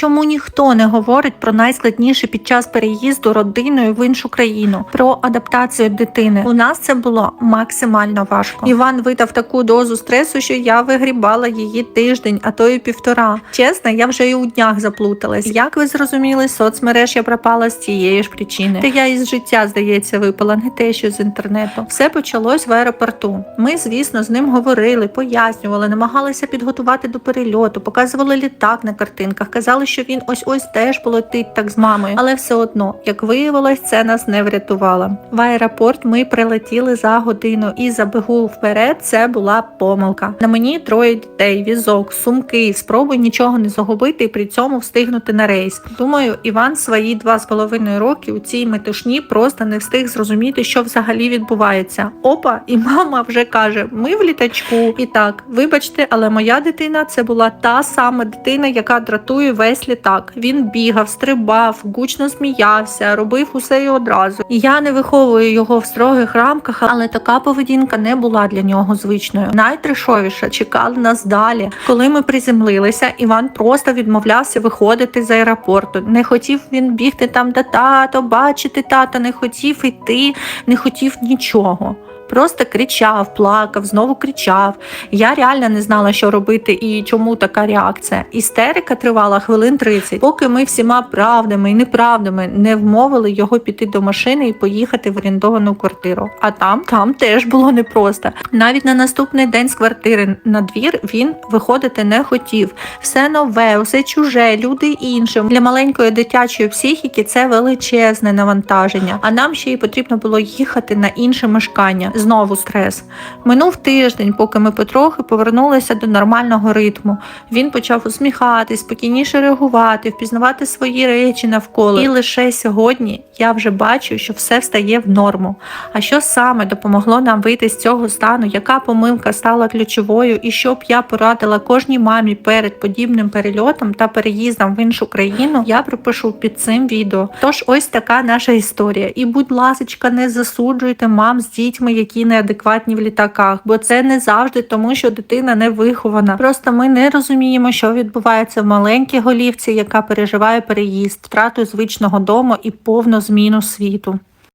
Чому ніхто не говорить про найскладніше під час переїзду родиною в іншу країну, про адаптацію дитини? У нас це було максимально важко. Іван видав таку дозу стресу, що я вигрібала її тиждень, а то й півтора. Чесно, я вже і у днях заплуталась. Як ви зрозуміли, соцмереж я пропала з цієї ж причини. Та я із життя, здається, випала, не те, що з інтернету. Все почалось в аеропорту. Ми, звісно, з ним говорили, пояснювали, намагалися підготувати до перельоту, показували літак на картинках, казали, що він ось ось теж полетить так з мамою. Але все одно, як виявилось, це нас не врятувало. В аеропорт ми прилетіли за годину і забігу вперед. Це була помилка. На мені троє дітей, візок, сумки. Спробуй нічого не загубити і при цьому встигнути на рейс. Думаю, Іван свої два з половиною роки у цій метушні просто не встиг зрозуміти, що взагалі відбувається. Опа, і мама вже каже: ми в літачку. І так, вибачте, але моя дитина це була та сама дитина, яка дратує весь літак. Він бігав, стрибав, гучно сміявся, робив усе і одразу. Я не виховую його в строгих рамках, але така поведінка не була для нього звичною. Найтрешовіше чекали нас далі. Коли ми приземлилися, Іван просто відмовлявся виходити з аеропорту. Не хотів він бігти там, де тато, бачити тата, не хотів йти, не хотів нічого. Просто кричав, плакав, знову кричав. Я реально не знала, що робити і чому така реакція. Істерика тривала хвилин 30, поки ми всіма правдами і неправдами не вмовили його піти до машини і поїхати в орендовану квартиру. А там там теж було непросто. Навіть на наступний день з квартири на двір він виходити не хотів. Все нове, все чуже, люди інші. Для маленької дитячої психіки це величезне навантаження. А нам ще й потрібно було їхати на інше мешкання. Знову стрес. Минув тиждень, поки ми потрохи повернулися до нормального ритму. Він почав усміхатись, спокійніше реагувати, впізнавати свої речі навколо. І лише сьогодні я вже бачу, що все встає в норму. А що саме допомогло нам вийти з цього стану? Яка помилка стала ключовою? І що б я порадила кожній мамі перед подібним перельотом та переїздом в іншу країну? Я пропишу під цим відео. Тож ось така наша історія. І будь ласочка, не засуджуйте мам з дітьми, які неадекватні в літаках, бо це не завжди тому, що дитина не вихована. Просто ми не розуміємо, що відбувається в маленькій голівці, яка переживає переїзд, втрату звичного дому і повну зміну світу.